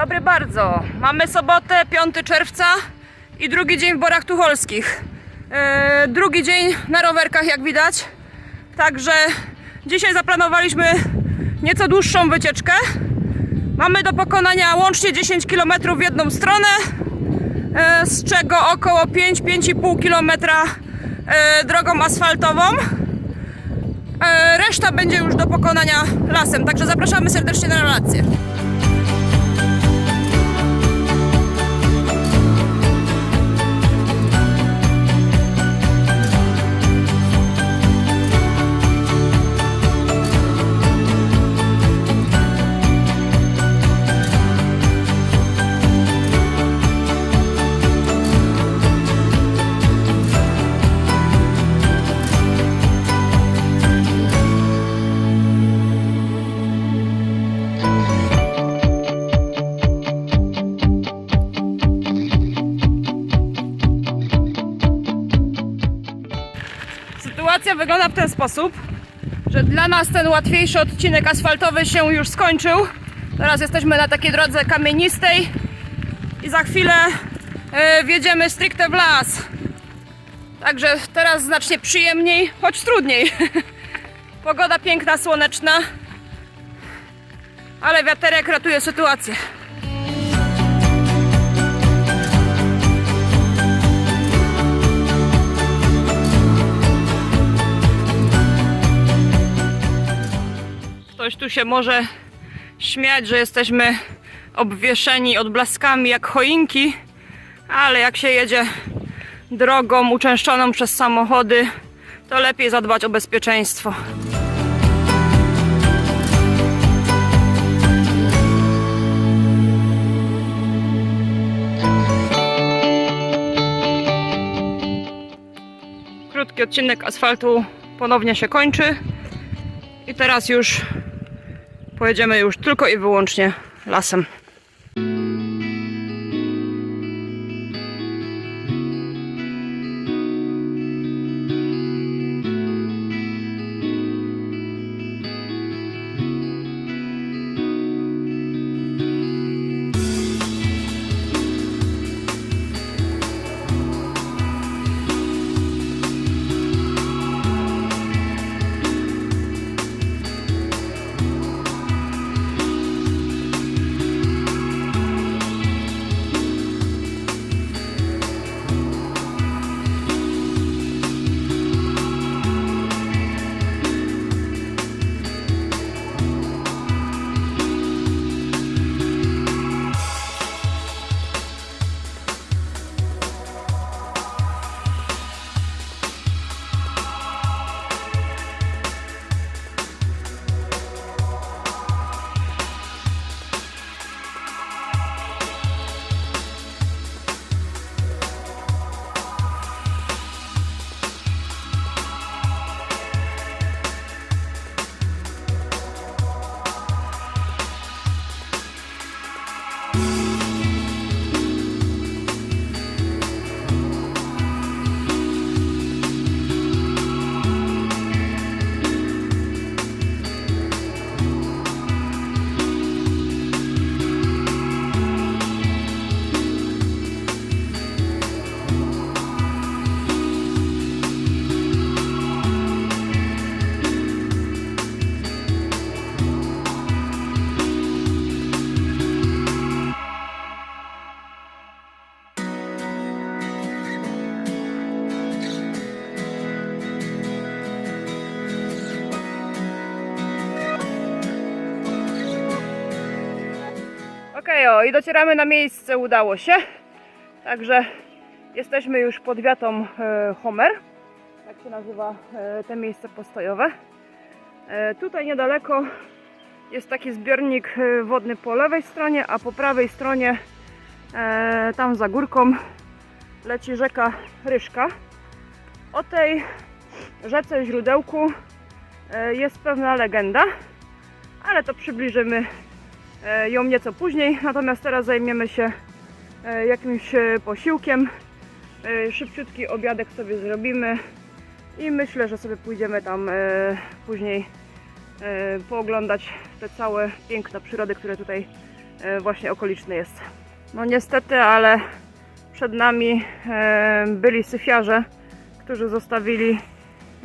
dobry bardzo. Mamy sobotę, 5 czerwca i drugi dzień w Borach Tucholskich. E, drugi dzień na rowerkach, jak widać. Także dzisiaj zaplanowaliśmy nieco dłuższą wycieczkę. Mamy do pokonania łącznie 10 km w jedną stronę, e, z czego około 5-5,5 km e, drogą asfaltową. E, Reszta będzie już do pokonania lasem, także zapraszamy serdecznie na relację. Sytuacja wygląda w ten sposób, że dla nas ten łatwiejszy odcinek asfaltowy się już skończył. Teraz jesteśmy na takiej drodze kamienistej i za chwilę e, wjedziemy stricte w las. Także teraz znacznie przyjemniej, choć trudniej. Pogoda piękna, słoneczna, ale wiaterek ratuje sytuację. Ktoś tu się może śmiać, że jesteśmy obwieszeni odblaskami jak choinki, ale jak się jedzie drogą uczęszczoną przez samochody, to lepiej zadbać o bezpieczeństwo. Krótki odcinek asfaltu ponownie się kończy. I teraz już pojedziemy już tylko i wyłącznie lasem. I docieramy na miejsce, udało się. Także jesteśmy już pod wiatą e, Homer. Tak się nazywa e, te miejsce postojowe. E, tutaj niedaleko jest taki zbiornik wodny po lewej stronie, a po prawej stronie tam za górką leci rzeka Ryszka. O tej rzece źródełku jest pewna legenda, ale to przybliżymy ją nieco później. Natomiast teraz zajmiemy się e, jakimś e, posiłkiem. E, Szybciutki obiadek sobie zrobimy i myślę, że sobie pójdziemy tam e, później e, pooglądać te całe piękne przyrody, które tutaj e, właśnie okoliczny jest. No niestety, ale przed nami e, byli syfiarze, którzy zostawili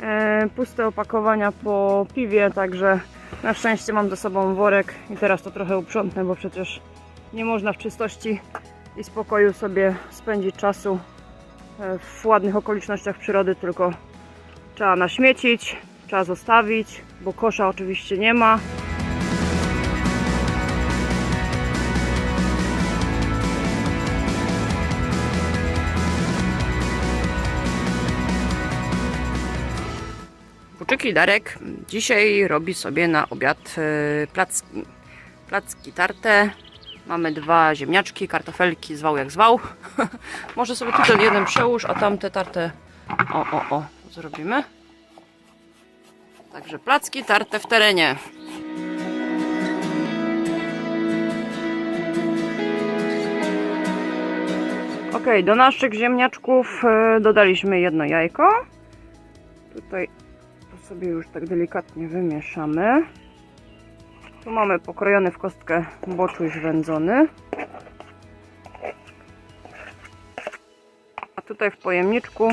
e, puste opakowania po piwie, także na szczęście mam ze sobą worek i teraz to trochę uprzątnę, bo przecież nie można w czystości i spokoju sobie spędzić czasu e, w ładnych okolicznościach przyrody, tylko trzeba naśmiecić, trzeba zostawić, bo kosza oczywiście nie ma. Buczyki Darek dzisiaj robi sobie na obiad e, placki. Placki tarte. Mamy dwa ziemniaczki, kartofelki, zwał jak zwał. Może sobie tutaj jeden przełóż, a tamte tarte. O, o, o, zrobimy. Także placki tarte w terenie. Ok, do naszych ziemniaczków e, dodaliśmy jedno jajko. Tutaj sobie już tak delikatnie wymieszamy. Tu mamy pokrojony w kostkę boczuś wędzony. A tutaj w pojemniczku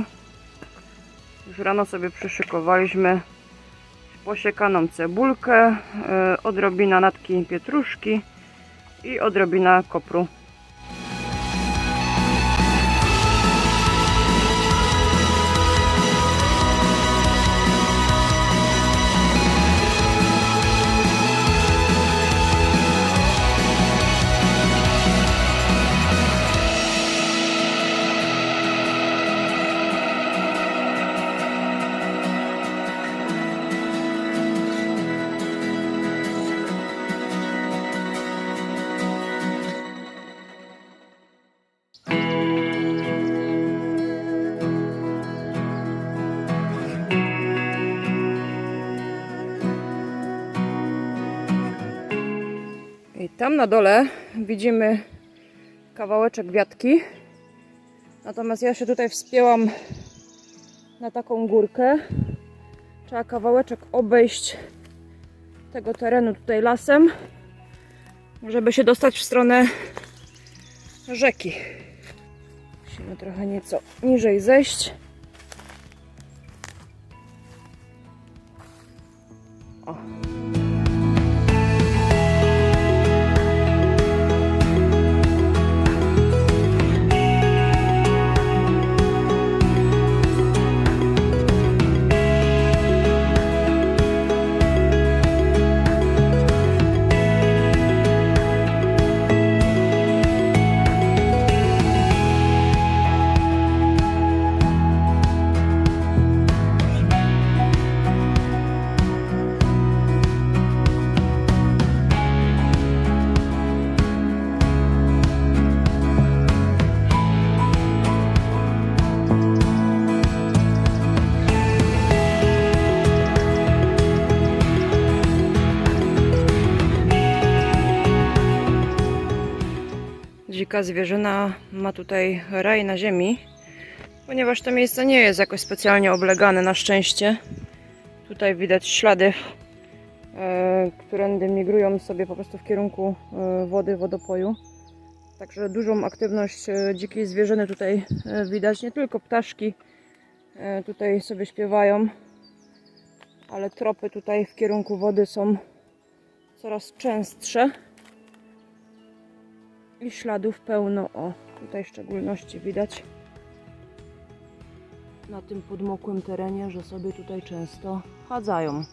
już rano sobie przyszykowaliśmy posiekaną cebulkę, e, odrobina natki pietruszki i odrobina kopru. Tam na dole widzimy kawałeczek wiatki. Natomiast ja się tutaj wspięłam na taką górkę. Trzeba kawałeczek obejść tego terenu tutaj lasem, żeby się dostać w stronę rzeki. Musimy trochę nieco niżej zejść. O. Dzika zwierzyna ma tutaj raj na ziemi, ponieważ to miejsce nie jest jakoś specjalnie oblegane na szczęście. Tutaj widać ślady, e, którędy migrują sobie po prostu w kierunku e, wody, wodopoju. Także dużą aktywność e, dzikiej zwierzyny tutaj widać. Nie tylko ptaszki tutaj sobie śpiewają, ale tropy tutaj w kierunku wody są coraz częstsze. I śladów pełno, o tutaj w szczególności widać na tym podmokłym terenie, że sobie tutaj często chadzają.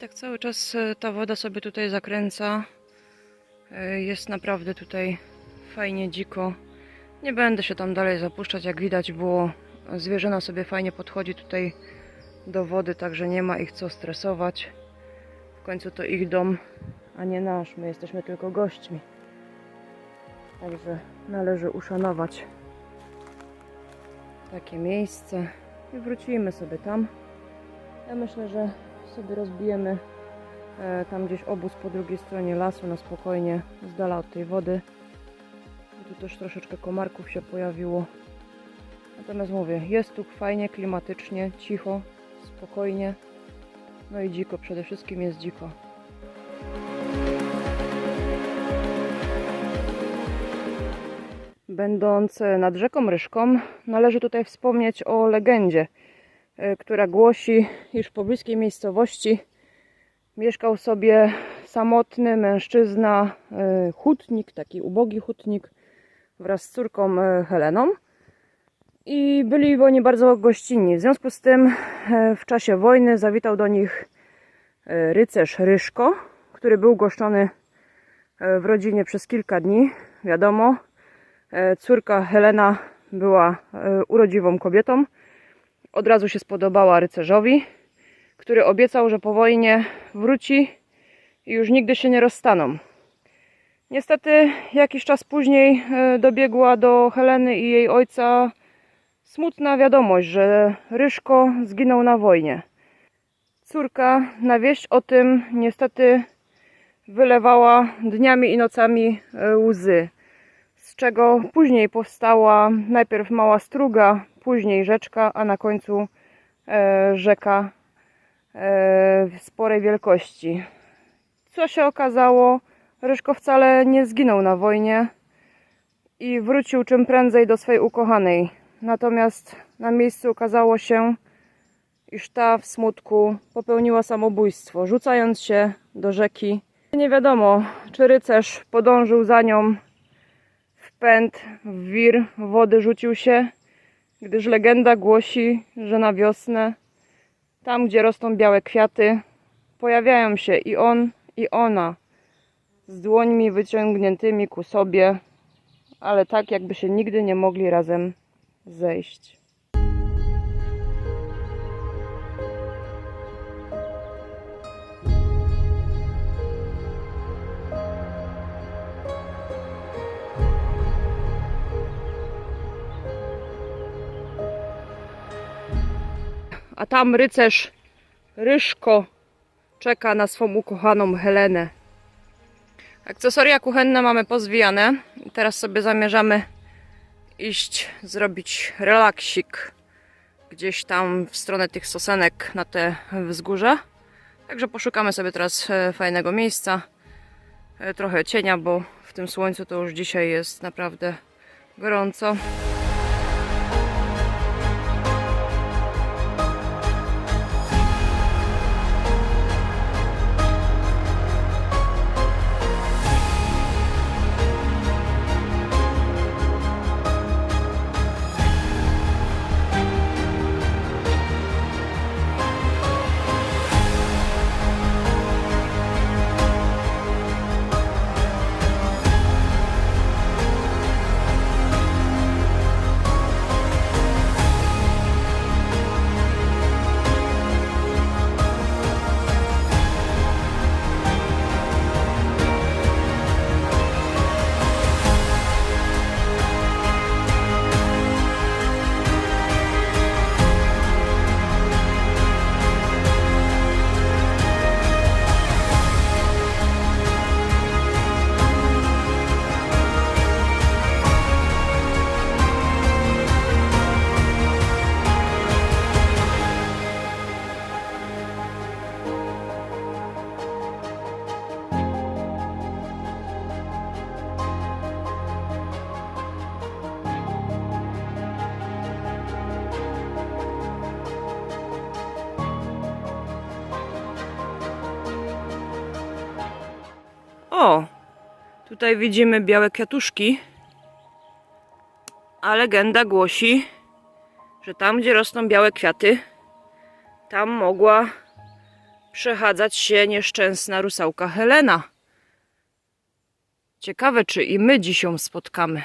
Tak cały czas e, ta woda sobie tutaj zakręca. E, Jest naprawdę tutaj fajnie dziko. Nie będę się tam dalej zapuszczać, jak widać było. Zwierzyna sobie fajnie podchodzi tutaj do wody, także nie ma ich co stresować. W końcu to ich dom, a nie nasz. My jesteśmy tylko gośćmi. Także należy uszanować takie miejsce i wrócimy sobie tam. Ja myślę, że sobie rozbijemy e, tam gdzieś obóz po drugiej stronie lasu na spokojnie, z dala od tej wody. Tu też troszeczkę komarków się pojawiło. Natomiast mówię, jest tu fajnie, klimatycznie, cicho, spokojnie. No i dziko, przede wszystkim jest dziko. Będąc nad rzeką Ryszką, należy tutaj wspomnieć o legendzie, która głosi, iż w pobliskiej miejscowości mieszkał sobie samotny mężczyzna, e, hutnik, taki ubogi hutnik wraz z córką e, Heleną. I byli oni bardzo gościnni. W związku z tym e, w czasie wojny zawitał do nich e, rycerz Ryszko, który był goszczony e, w rodzinie przez kilka dni. Wiadomo, e, córka Helena była e, urodziwą kobietą. Od razu się spodobała rycerzowi, który obiecał, że po wojnie wróci i już nigdy się nie rozstaną. Niestety jakiś czas później e, dobiegła do Heleny i jej ojca smutna wiadomość, że Ryszko zginął na wojnie. Córka na wieść o tym niestety wylewała dniami i nocami e, łzy, z czego później powstała najpierw mała struga, później rzeczka, a na końcu e, rzeka e, sporej wielkości. Co się okazało? Ryszko wcale nie zginął na wojnie i wrócił czym prędzej do swej ukochanej. Natomiast na miejscu okazało się, iż ta w smutku popełniła samobójstwo, rzucając się do rzeki. Nie wiadomo, czy rycerz podążył za nią w pęd, w wir wody rzucił się, gdyż legenda głosi, że na wiosnę, tam gdzie rosną białe kwiaty, pojawiają się i on, i ona, z dłońmi wyciągniętymi ku sobie, ale tak jakby się nigdy nie mogli razem zejść. A tam rycerz Ryszko czeka na swą ukochaną Helenę. Akcesoria kuchenne mamy pozwijane. I Teraz sobie zamierzamy iść zrobić relaksik gdzieś tam w stronę tych sosenek na te wzgórza. Także poszukamy sobie teraz e, fajnego miejsca. E, Trochę cienia, bo w tym słońcu to już dzisiaj jest naprawdę gorąco. Tutaj widzimy białe kwiatuszki. A legenda głosi, że tam, gdzie rosną białe kwiaty, tam mogła przechadzać się nieszczęsna rusałka Helena. Ciekawe, czy i my dziś ją spotkamy.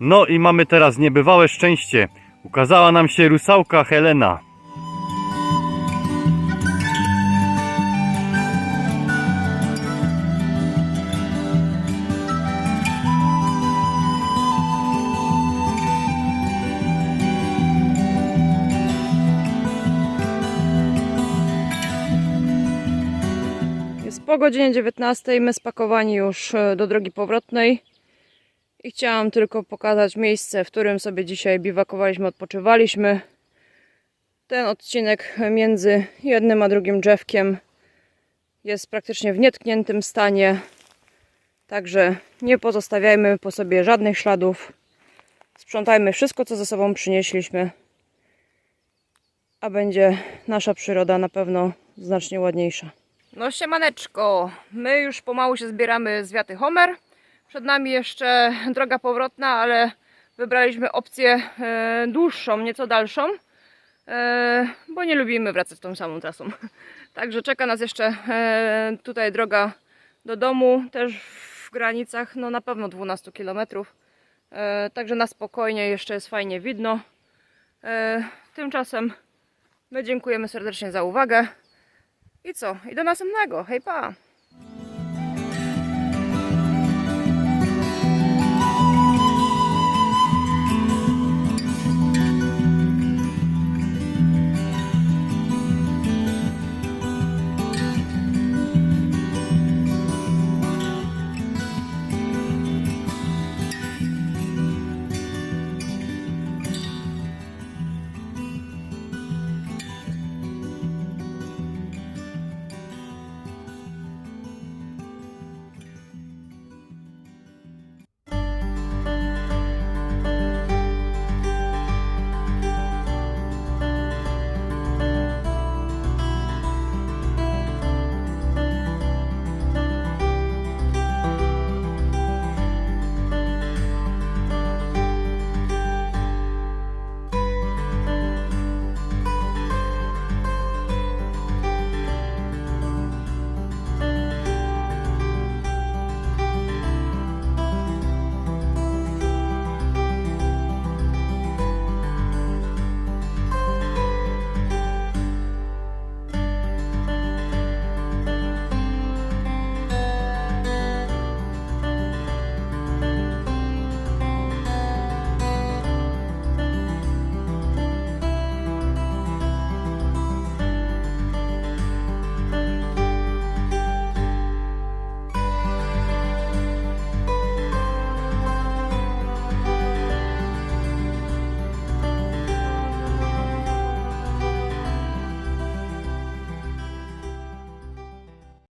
No i mamy teraz niebywałe szczęście. Ukazała nam się rusałka Helena. Jest po godzinie 19. My spakowani już e, do drogi powrotnej. I chciałam tylko pokazać miejsce, w którym sobie dzisiaj biwakowaliśmy, odpoczywaliśmy. Ten odcinek między jednym a drugim drzewkiem jest praktycznie w nietkniętym stanie. Także nie pozostawiajmy po sobie żadnych śladów. Sprzątajmy wszystko, co ze sobą przynieśliśmy. A będzie nasza przyroda na pewno znacznie ładniejsza. No siemaneczko, my już pomału się zbieramy z Wiaty Homer. Przed nami jeszcze droga powrotna, ale wybraliśmy opcję e, dłuższą, nieco dalszą, e, bo nie lubimy wracać tą samą trasą. Także czeka nas jeszcze e, tutaj droga do domu, też w granicach, no na pewno 12 km. Także na spokojnie, jeszcze jest fajnie widno. Tymczasem my dziękujemy serdecznie za uwagę. I co? I do następnego. Hej pa!